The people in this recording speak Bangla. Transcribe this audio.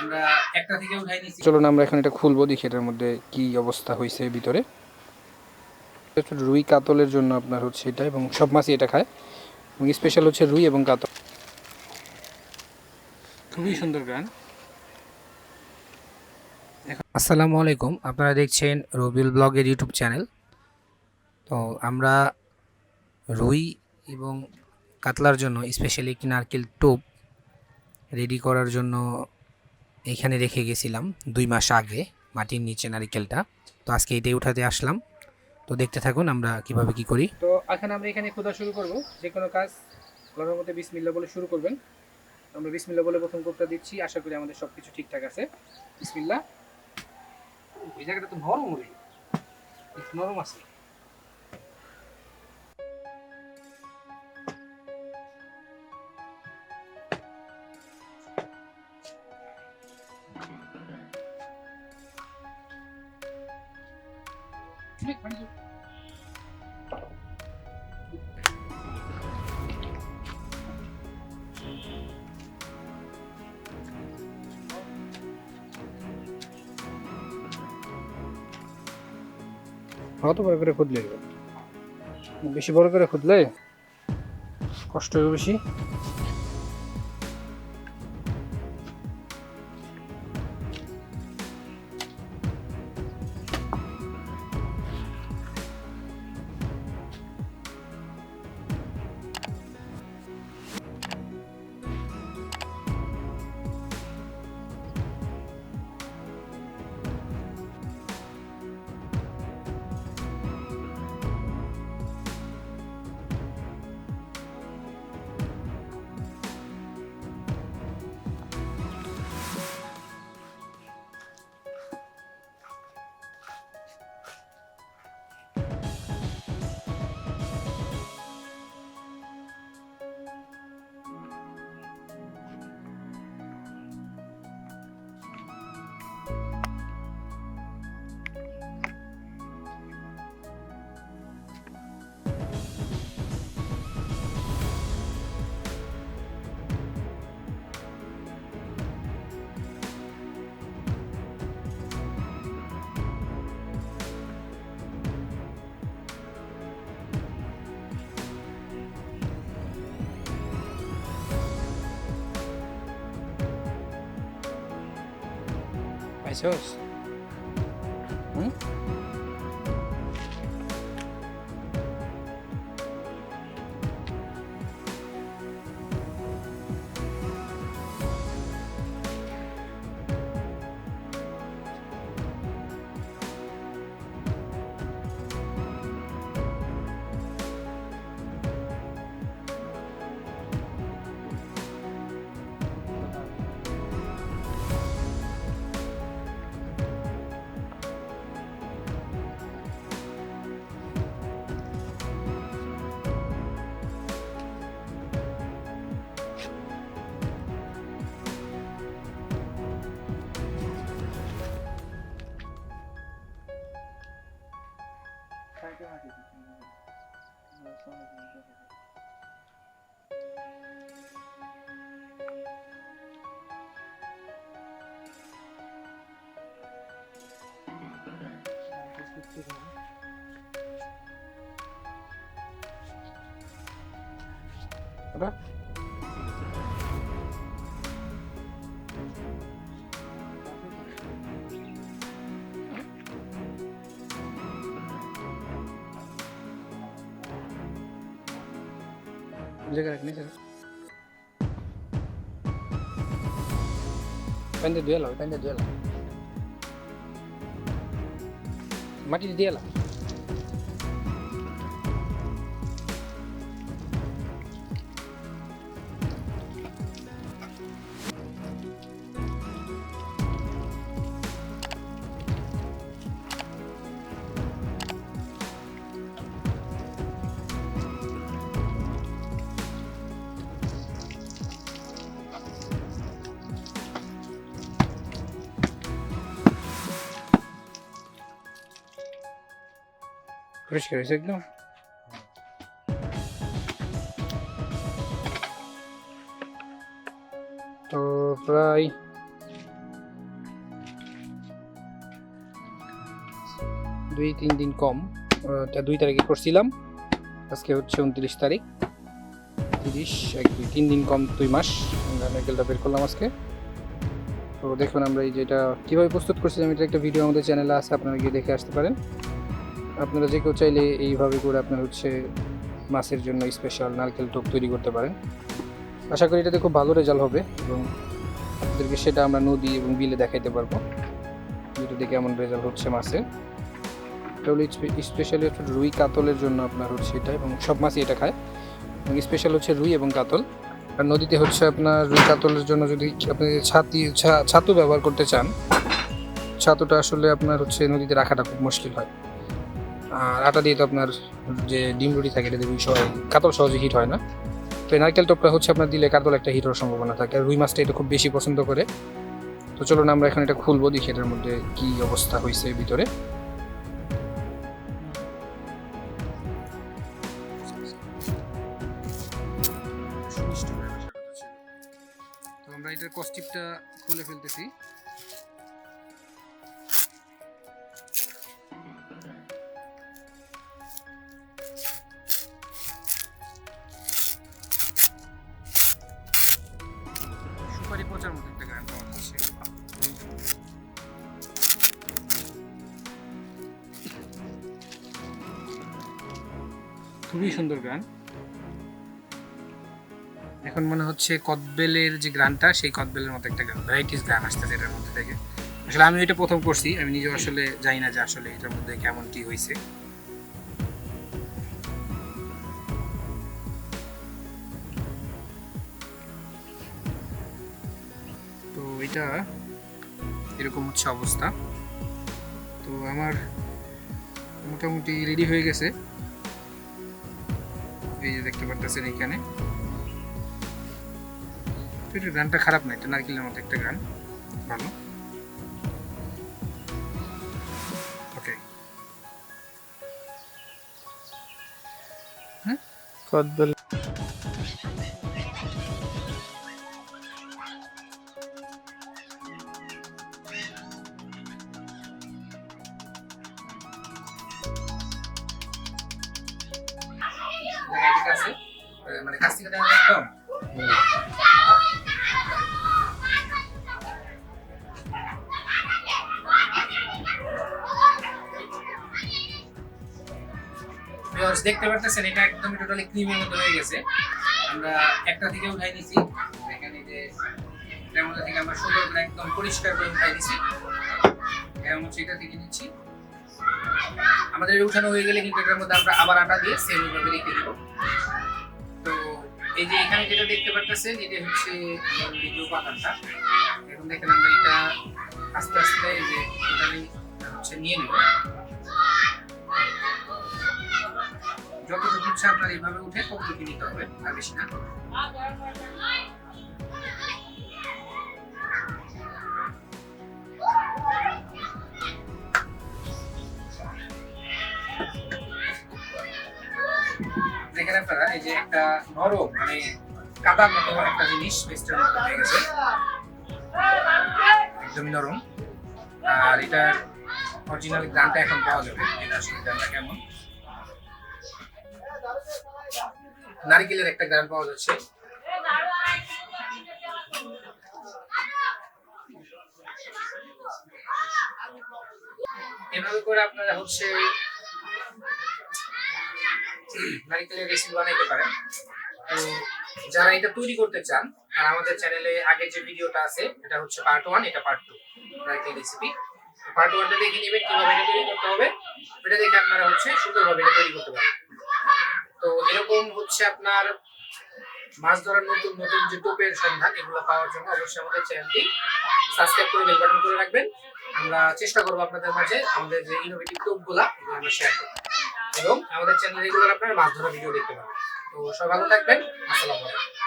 আমরা একটা থেকে উঠাই চলুন আমরা এখন এটা খুলবো, দেখি এটার মধ্যে কি অবস্থা হয়েছে ভিতরে। রুই কাতলের জন্য আপনার হচ্ছে এটা, এবং সব মাছই এটা খায়। এবং স্পেশাল হচ্ছে রুই এবং কাতল। খুবই সুন্দর গান। আসসালামু আলাইকুম, আপনারা দেখছেন রবিউল ব্লগের ইউটিউব চ্যানেল। তো আমরা রুই এবং কাতলার জন্য স্পেশালি একটি নারকেল টোপ রেডি করার জন্য এখানে রেখে গেছিলাম দুই মাস আগে মাটির নিচে নারিকেলটা। তো আজকে এটাই উঠাতে আসলাম। তো দেখতে থাকুন আমরা কীভাবে কি করি। তো এখন আমরা এখানে খোদা শুরু করব। যে কোনো কাজ আল্লাহর মধ্যে বিসমিল্লা বলে শুরু করবেন। আমরা বিসমিল্লা বলে প্রথম কোপটা দিচ্ছি। আশা করি আমাদের সব কিছু ঠিকঠাক আছে। বিসমিল্লা এই জায়গাটা তো নরম নরম আছে। অত বড় করে খুদলে বেশি বড় করে খুদলে কষ্ট হবে বেশি। Precioso. Hum? 그래? jaga dia lah pendek dia lah mati dia lah. পরিষ্কার হয়েছে একদম তো প্রায় দুই তিন দিন কম। দুই তারিখে করছিলাম। আজকে হচ্ছে উনত্রিশ তারিখ। তিরিশ, এক, দুই, তিন দিন কম, দুই মাস। আমরা বের করলাম আজকে। তো দেখুন আমরা এই যেটা কীভাবে প্রস্তুত করছিলাম, এটা একটা ভিডিও আমাদের চ্যানেলে আছে, আপনারা গিয়ে দেখে আসতে পারেন। আপনারা যে কেউ চাইলে এইভাবে করে আপনার হচ্ছে মাছের জন্য স্পেশাল নারকেল টোপ তৈরি করতে পারেন। আশা করি এটাতে খুব ভালো রেজাল্ট হবে এবং আপনাদেরকে সেটা আমরা নদী এবং বিলে দেখাইতে পারব। যেটাতে কেমন রেজাল্ট হচ্ছে মাছের এটা হলো স্পেশালি হচ্ছে রুই কাতলের জন্য আপনার হচ্ছে এটা এবং সব মাছই এটা খায়। এবং স্পেশাল হচ্ছে রুই এবং কাতল। আর নদীতে হচ্ছে আপনার রুই কাতলের জন্য যদি আপনি ছাতি ছাতু ব্যবহার করতে চান, ছাতুটা আসলে আপনার হচ্ছে নদীতে রাখাটা খুব মুশকিল হয়। আর আটা দিয়ে তো আপনার যে ডিম রুটি থাকে, এটা দিয়ে কাতল সহজে হিট হয় না। তো নারকেল টপটা হচ্ছে আপনার দিলে কাতল একটা হিট হওয়ার সম্ভাবনা থাকে। আর রুই মাছটা এটা খুব বেশি পছন্দ করে। তো চলুন আমরা এখন এটা খুলবো, দেখি এটার মধ্যে কি অবস্থা হয়েছে ভিতরে। আমরা এটার কস্টিপটা খুলে ফেলতেছি। খুবই সুন্দর গান। এখন মনে হচ্ছে কদবেলের যে গানটা, সেই কদবেলের মতো একটা গান, ভ্যারাইটিস গান আসতেছে এটার মধ্যে থেকে। আসলে আমি এটা প্রথম করছি, আমি নিজেও আসলে জানি না যে আসলে এটার মধ্যে কেমন কি হয়েছে। তো এটা এরকম হচ্ছে অবস্থা। তো আমার মোটামুটি রেডি হয়ে গেছে। এই যে দেখতে পারতেছেন এইখানে। এটা গানটা খারাপ না, এটা নারকেলের মতো একটা গান। ভালো। ওকে কদবেল দেখতে পারতেছেন, এটা একদম টোটালি ক্রিমের মতো হয়ে গেছে। আমরা একটা থেকে উঠাই নিছি এই যে আমরা সুন্দর করে একদম পরিষ্কার করে উঠাই দিছি। এখন হচ্ছে এটা থেকে নিচ্ছি। আমাদের এটা উঠানো হয়ে গেলে কিন্তু এটার মধ্যে আমরা আবার আটা দিয়ে সেম ভাবে রেখে দেবো। তো এই যে এখানে যেটা দেখতে পারতেছেন, এটা হচ্ছে দ্বিতীয় উপাদানটা এখন দেখেন আমরা এটা আস্তে আস্তে এই যে টোটালি হচ্ছে নিয়ে নেব। যতটুকু হচ্ছে আপনার এইভাবে উঠে ততটুকু নিতে হবে, আর বেশি না। যে একটা নরম মানে কাদার মতো একটা জিনিস পেস্টের মতো হয়ে গেছে। একদমই নরম। আর এটার অরিজিনাল গানটা এখন পাওয়া যাবে। এটা আসলে গানটা কেমন? নারিকেলের একটা গান পাওয়া যাচ্ছে। এভাবে করে আপনারা হচ্ছে নারিকেলের রেসিপি বানাইতে পারেন। তো যারা এটা তৈরি করতে চান, আর আমাদের চ্যানেলে আগে যে ভিডিওটা আছে, এটা হচ্ছে পার্ট ওয়ান এটা পার্ট টু নারিকেল রেসিপি পার্ট ওয়ানটা দেখে নেবেন, কীভাবে এটা তৈরি করতে হবে। এটা দেখে আপনারা হচ্ছে সুন্দরভাবে এটা তৈরি করতে পারবেন। তো এরকম হচ্ছে আপনার মাছ ধরার নতুন নতুন যে টোপের সন্ধান, এগুলো পাওয়ার জন্য অবশ্যই আমাদের চ্যানেলটি সাবস্ক্রাইব করে বেল করে রাখবেন। আমরা চেষ্টা করব আপনাদের মাঝে আমাদের যে ইনোভেটিভ টোপগুলা, এগুলো আমরা শেয়ার করব এবং আমাদের চ্যানেলে রেগুলার আপনারা মাছ ধরার ভিডিও দেখতে পাবেন তো সবাই ভালো থাকবেন, আসসালামু আলাইকুম।